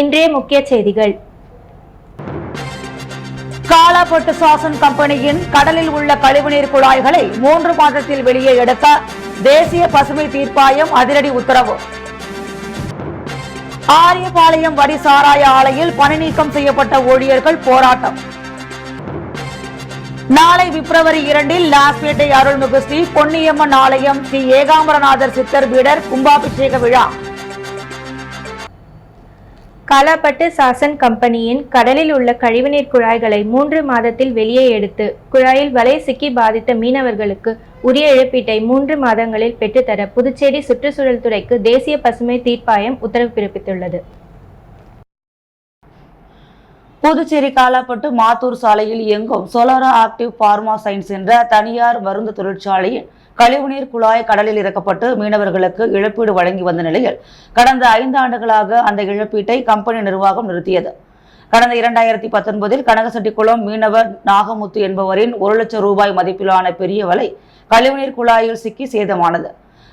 இன்றைய முக்கிய செய்திகள். காலாபட்டு சாசன் கம்பெனியின் கடலில் உள்ள கழிவுநீர் குழாய்களை மூன்று மாதத்தில் வெளியே எடுக்க தேசிய பசுமை தீர்ப்பாயம் அதிரடி உத்தரவு. ஆரியபாளையம் வரி சாராய ஆலையில் பணி நீக்கம் செய்யப்பட்ட ஊழியர்கள் போராட்டம். நாளை பிப்ரவரி இரண்டில் லாஸ்பேட்டை அருள்மிகு ஸ்ரீ பொன்னியம்மன் ஆலயம் ஸ்ரீ ஏகாம்பரநாதர் சித்தர் பீடர் கும்பாபிஷேக விழா. காலாப்பட்டு சாசன் கம்பெனியின் கடலில் உள்ள கழிவுநீர் குழாய்களை மூன்று மாதத்தில் வெளியே எடுத்து குழாயில் வலை சிக்கி பாதித்த மீனவர்களுக்கு உரிய இழப்பீட்டை மூன்று மாதங்களில் பெற்றுத்தர புதுச்சேரி சுற்றுச்சூழல் துறைக்கு தேசிய பசுமை தீர்ப்பாயம் உத்தரவு பிறப்பித்துள்ளது. புதுச்சேரி காலாப்பட்டு மாத்தூர் சாலையில் இயங்கும் சோலாரா ஆக்டிவ் பார்மா சயின்ஸ் என்ற தனியார் மருந்து தொழிற்சாலையின் கழிவுநீர் குழாய் கடலில் இறக்கப்பட்டு மீனவர்களுக்கு இழப்பீடு வழங்கி வந்த நிலையில் கடந்த ஐந்து ஆண்டுகளாக அந்த இழப்பீட்டை கம்பெனி நிர்வாகம் நிறுத்தியது. கடந்த இரண்டாயிரத்தி பத்தொன்பதில் கனகசெட்டிக்குளம் மீனவர் நாகமுத்து என்பவரின் ஒரு லட்சம் ரூபாய் மதிப்பிலான பெரிய வலை கழிவுநீர் குழாயில் சிக்கி சேதமானது.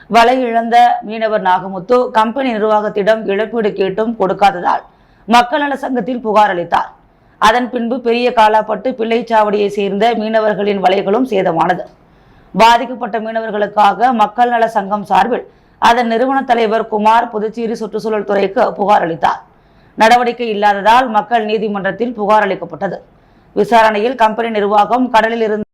வலை இழந்த மீனவர் நாகமுத்து கம்பெனி நிர்வாகத்திடம் இழப்பீடு கேட்டும் கொடுக்காததால் மக்கள் நல சங்கத்தில் புகார் அளித்தார். அதன் பின்பு பெரிய காலாப்பட்டு பிள்ளைச்சாவடியை சேர்ந்த மீனவர்களின் வலைகளும் சேதமானது. பாதிக்கப்பட்ட மீனவர்களுக்காக மக்கள் நல சங்கம் சார்பில் அதன் நிறுவன தலைவர் குமார் புதுச்சேரி சுற்றுச்சூழல் துறைக்கு புகார் அளித்தார். நடவடிக்கை இல்லாததால் மக்கள் நீதிமன்றத்தில் புகார் அளிக்கப்பட்டது. விசாரணையில் கம்பெனி நிர்வாகம் கடலில் இருந்து